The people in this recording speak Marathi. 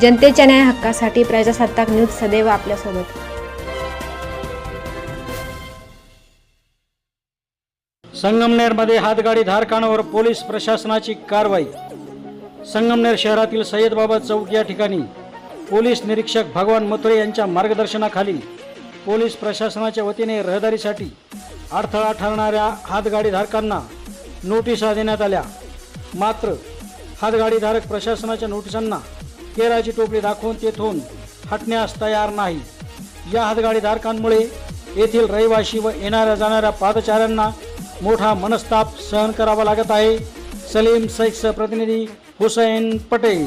जनतेच्या न्याय हक्कासाठी प्रजासत्ताक न्यूज सदैव आपल्यासोबत. संगमनेरमध्ये हातगाडी धारकांवर पोलीस प्रशासनाची कारवाई. संगमनेर शहरातील सय्यदबाबा चौक या ठिकाणी पोलीस निरीक्षक भगवान मथुरे यांच्या मार्गदर्शनाखाली पोलीस प्रशासनाच्या वतीने रहदारीसाठी अडथळा ठरणाऱ्या हातगाडी धारकांना नोटिसा देण्यात आल्या. मात्र हातगाडीधारक प्रशासनाच्या नोटिसांना केराची टोपली दाखवून तेथून हटण्यास तयार नाही. या हातगाडीधारकांमुळे येथील रहिवासी व येणाऱ्या जाणाऱ्या पादचाऱ्यांना मोठा मनस्ताप सहन करावा लागत आहे. सलीम सैक्स प्रतिनिधी हुसैन पटेल.